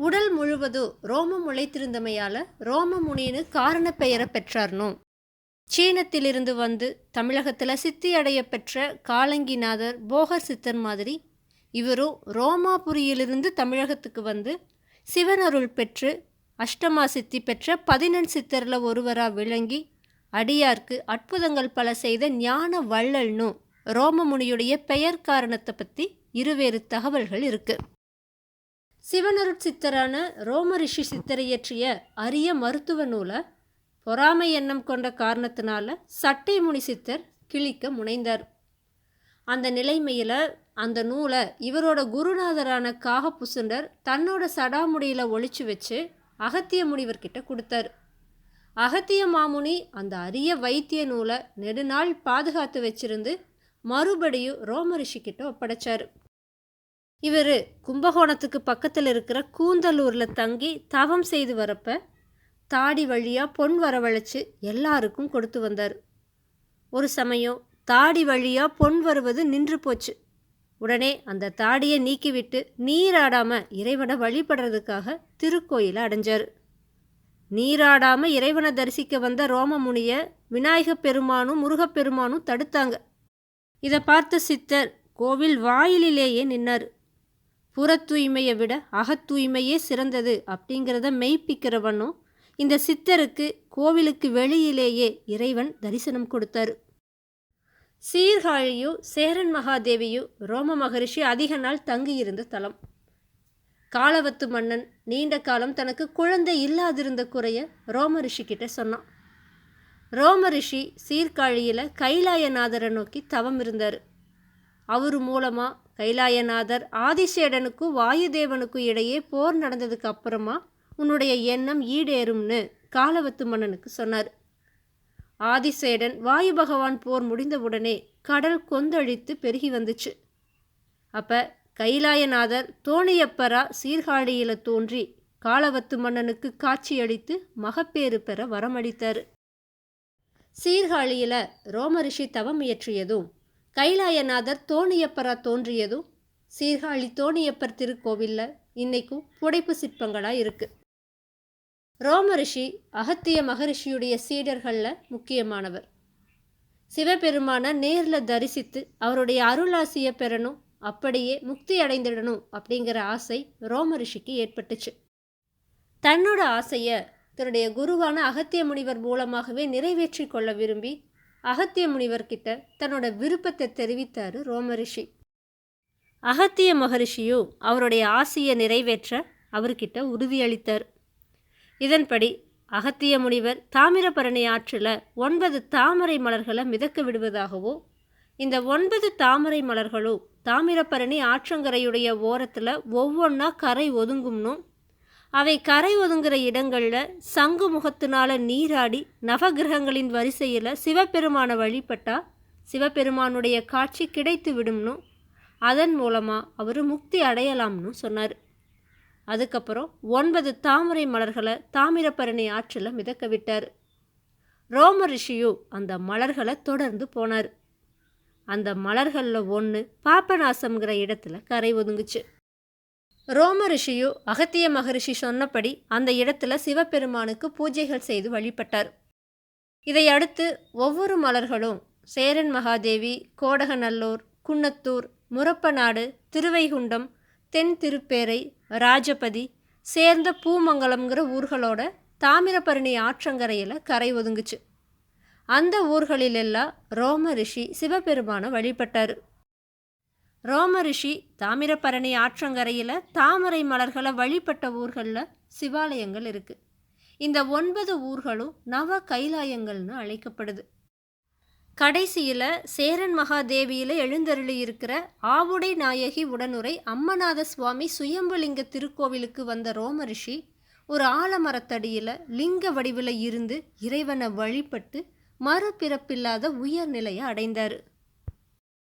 உடல் முழுவதும் ரோமம் ரோம ரோமமுனின்னு காரண பெயரை பெற்றார்னோ. சீனத்திலிருந்து வந்து தமிழகத்தில் சித்தியடைய பெற்ற காலங்கிநாதர் போகர் சித்தர் மாதிரி இவரும் ரோமாபுரியிலிருந்து தமிழகத்துக்கு வந்து சிவனருள் பெற்று அஷ்டமா சித்தி பெற்ற பதினெண் சித்தரில் ஒருவராக விளங்கி அடியார்க்கு அற்புதங்கள் பல செய்த ஞான வள்ளல்னும் ரோமமுனியுடைய பெயர் காரணத்தை பற்றி இருவேறு தகவல்கள் இருக்குது சிவனருட் சித்தரான சித்தரை இயற்றிய அரிய மருத்துவ நூலை பொறாமை எண்ணம் கொண்ட காரணத்தினால சட்டை முனி சித்தர் கிழிக்க முனைந்தார். அந்த நிலைமையில் அந்த நூலை இவரோட குருநாதரான காகப்புசுண்டர் தன்னோட சடாமுடியில் ஒழிச்சு வச்சு அகத்திய முனிவர்கிட்ட கொடுத்தார். அகத்திய மாமுனி அந்த அரிய வைத்திய நூலை நெடுநாள் பாதுகாத்து வச்சிருந்து மறுபடியும் ரோமரிஷிக்கிட்ட ஒப்படைச்சார் ஒப்படைச்சாரு. இவர் கும்பகோணத்துக்கு பக்கத்தில் இருக்கிற கூந்தலூரில் தங்கி தவம் செய்து வரப்ப தாடி வழியாக பொன் வரவழைச்சு எல்லாருக்கும் கொடுத்து வந்தார். ஒரு சமயம் தாடி வழியாக பொன் வருவது நின்று போச்சு. உடனே அந்த தாடியை நீக்கிவிட்டு நீராடாமல் இறைவனை வழிபடுறதுக்காக திருக்கோயிலை அடைஞ்சார். நீராடாமல் இறைவனை தரிசிக்க வந்த ரோமமுனியை விநாயகப் பெருமானும் முருகப்பெருமானும் தடுத்தாங்க. இதை பார்த்த சித்தர் கோவில் வாயிலிலேயே நின்னார். புற தூய்மையை விட அகத்தூய்மையே சிறந்தது அப்படிங்கிறத மெய்ப்பிக்கிறவனும் இந்த சித்தருக்கு கோவிலுக்கு வெளியிலேயே இறைவன் தரிசனம் கொடுத்தாரு. சீர்காழியோ சேரன் மகாதேவியோ ரோம மகரிஷி அதிக நாள் தங்கியிருந்த தலம். காலவத்து மன்னன் நீண்ட காலம் தனக்கு குழந்தை இல்லாதிருந்த குறைய ரோம ரிஷி கிட்ட சொன்னான். ரோம ரிஷி சீர்காழியில் கைலாயநாதரை நோக்கி தவம் இருந்தார். அவர் மூலமாக கைலாயநாதர் ஆதிசேடனுக்கும் வாயுதேவனுக்கும் இடையே போர் நடந்ததுக்கு அப்புறமா உன்னுடைய எண்ணம் ஈடேறும்னு காலவத்து மன்னனுக்கு சொன்னார். ஆதிசேடன் வாயு பகவான் போர் முடிந்தவுடனே கடல் கொந்தளித்து பெருகி வந்துச்சு. அப்போ கைலாயநாதர் தோணியப்பரா சீர்காழியில் தோன்றி காலவத்து மன்னனுக்கு காட்சியளித்து மகப்பேறு பெற வரமளித்தார். சீர்காழியில் ரோமரிஷி தவம் இயற்றியதும் கைலாயநாதர் தோணியப்பரா தோன்றியதும் சீர்காழி தோணியப்பர் திருக்கோவிலில் இன்னைக்கும் புடைப்பு சிற்பங்களாக இருக்குது ரோமரிஷி அகத்திய மகரிஷியுடைய சீடர்களில் முக்கியமானவர். சிவபெருமான நேரில் தரிசித்து அவருடைய அருளாசியை பெறணும் அப்படியே முக்தி அடைந்திடணும் அப்படிங்கிற ஆசை ரோமரிஷிக்கு ஏற்பட்டுச்சு. தன்னோட ஆசையை தன்னுடைய குருவான அகத்திய முனிவர் மூலமாகவே நிறைவேற்றி கொள்ள விரும்பி அகத்திய முனிவர்கிட்ட தன்னோட விருப்பத்தை தெரிவித்தார் ரோமரிஷி. அகத்திய மகரிஷியும் அவருடைய ஆசையை நிறைவேற்ற அவர்கிட்ட உறுதியளித்தார் இதன்படி அகத்திய முனிவர் தாமிரபரணி ஆற்றில் ஒன்பது தாமரை மலர்களை மிதக்க விடுவதாகவோ இந்த ஒன்பது தாமரை மலர்களும் தாமிரபரணி ஆற்றங்கரையுடைய ஓரத்தில் ஒவ்வொன்றா கரை ஒதுங்கும்னும் அவை கரை ஒதுங்குற இடங்களில் சங்கு முகத்தினால நீராடி நவகிரகங்களின் வரிசையில் சிவபெருமானை வழிபட்டா சிவபெருமானுடைய காட்சி கிடைத்து விடும்னு அதன் மூலமாக அவர் முக்தி அடையலாம்னு சொன்னார். அதுக்கப்புறம் ஒன்பது தாமரை மலர்களை தாமிரபரணி ஆற்றில் மிதக்க விட்டார். ரோம ரிஷியும் அந்த மலர்களை தொடர்ந்து போனார். அந்த மலர்களில் ஒன்று பாப்பநாசம்ங்கிற இடத்துல கரை ஒதுங்குச்சு. ரோம ரிஷியும் அகத்திய மகரிஷி சொன்னபடி அந்த இடத்துல சிவபெருமானுக்கு பூஜைகள் செய்து வழிபட்டார். இதை அடுத்து ஒவ்வொரு மலர்களும் சேரன் மகாதேவி கோடகநல்லூர் குன்னத்தூர் முரப்பநாடு திருவைகுண்டம் தென் திருப்பேரை ராஜபதி சேர்ந்த பூமங்கலம்ங்கிற ஊர்களோட தாமிரபரணி ஆற்றங்கரையில் கரை ஒதுங்குச்சு. அந்த ஊர்களிலெல்லாம் ரோம ரிஷி சிவபெருமானை வழிபட்டார். ரோம ரிஷி தாமிரபரணி ஆற்றங்கரையில் தாமரை மலர்களை வழிபட்ட ஊர்களில் சிவாலயங்கள் இருக்குது இந்த ஒன்பது ஊர்களும் நவ கைலாயங்கள்னு அழைக்கப்படுது. கடைசியில் சேரன் மகாதேவியில் எழுந்தருளி இருக்கிற ஆவுடை நாயகி உடனுரை அம்மநாத சுவாமி சுயம்புலிங்க திருக்கோவிலுக்கு வந்த ரோம ரிஷி ஒரு ஆலமரத்தடியில் லிங்க வடிவில் இருந்து இறைவனை வழிபட்டு மறுபிறப்பில்லாத உயர்நிலையை அடைந்தார்.